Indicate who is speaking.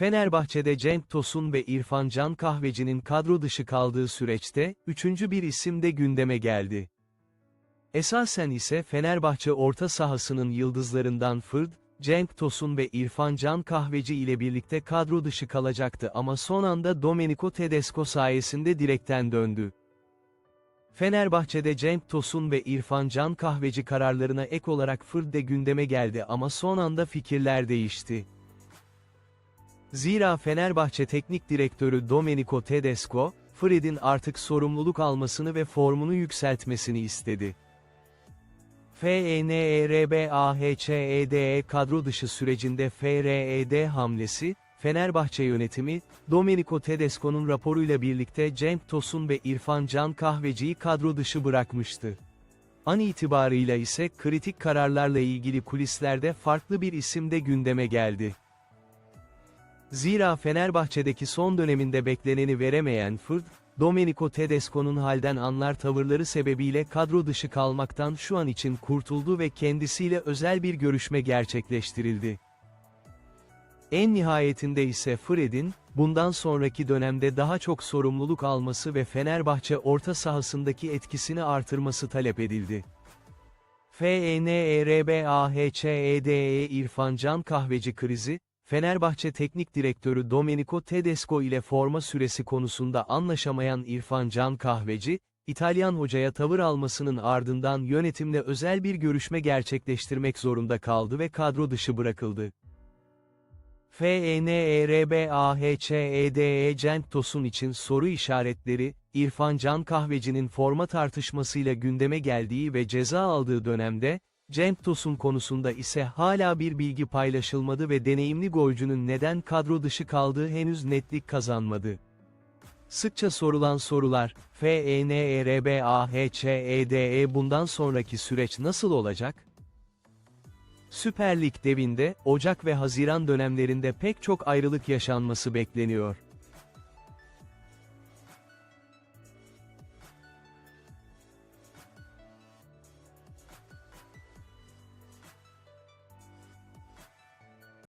Speaker 1: Fenerbahçe'de Cenk Tosun ve İrfan Can Kahveci'nin kadro dışı kaldığı süreçte, üçüncü bir isim de gündeme geldi. Esasen ise Fenerbahçe orta sahasının yıldızlarından Fırd, Cenk Tosun ve İrfan Can Kahveci ile birlikte kadro dışı kalacaktı ama son anda Domenico Tedesco sayesinde direkten döndü. Fenerbahçe'de Cenk Tosun ve İrfan Can Kahveci kararlarına ek olarak Fırd de gündeme geldi ama son anda fikirler değişti. Zira Fenerbahçe Teknik Direktörü Domenico Tedesco, Fred'in artık sorumluluk almasını ve formunu yükseltmesini istedi. E FENERBAHÇEDE kadro dışı sürecinde FRED hamlesi, Fenerbahçe yönetimi, Domenico Tedesco'nun raporuyla birlikte Cenk Tosun ve İrfan Can Kahveci'yi kadro dışı bırakmıştı. An itibarıyla ise kritik kararlarla ilgili kulislerde farklı bir isim de gündeme geldi. Zira Fenerbahçe'deki son döneminde bekleneni veremeyen Fırd, Domenico Tedesco'nun halden anlar tavırları sebebiyle kadro dışı kalmaktan şu an için kurtuldu ve kendisiyle özel bir görüşme gerçekleştirildi. En nihayetinde ise Fred'in, bundan sonraki dönemde daha çok sorumluluk alması ve Fenerbahçe orta sahasındaki etkisini artırması talep edildi. E FENERBAHÇEDE İrfan Can Kahveci krizi, Fenerbahçe Teknik Direktörü Domenico Tedesco ile forma süresi konusunda anlaşamayan İrfan Can Kahveci, İtalyan hocaya tavır almasının ardından yönetimle özel bir görüşme gerçekleştirmek zorunda kaldı ve kadro dışı bırakıldı. E FENERBAHÇEDE Cenk Tosun için soru işaretleri, İrfan Can Kahveci'nin forma tartışmasıyla gündeme geldiği ve ceza aldığı dönemde, Cenk Tosun konusunda ise hala bir bilgi paylaşılmadı ve deneyimli golcünün neden kadro dışı kaldığı henüz netlik kazanmadı. Sıkça sorulan sorular, E FENERBAHÇEDE bundan sonraki süreç nasıl olacak? Süper Lig devinde, Ocak ve Haziran dönemlerinde pek çok ayrılık yaşanması bekleniyor.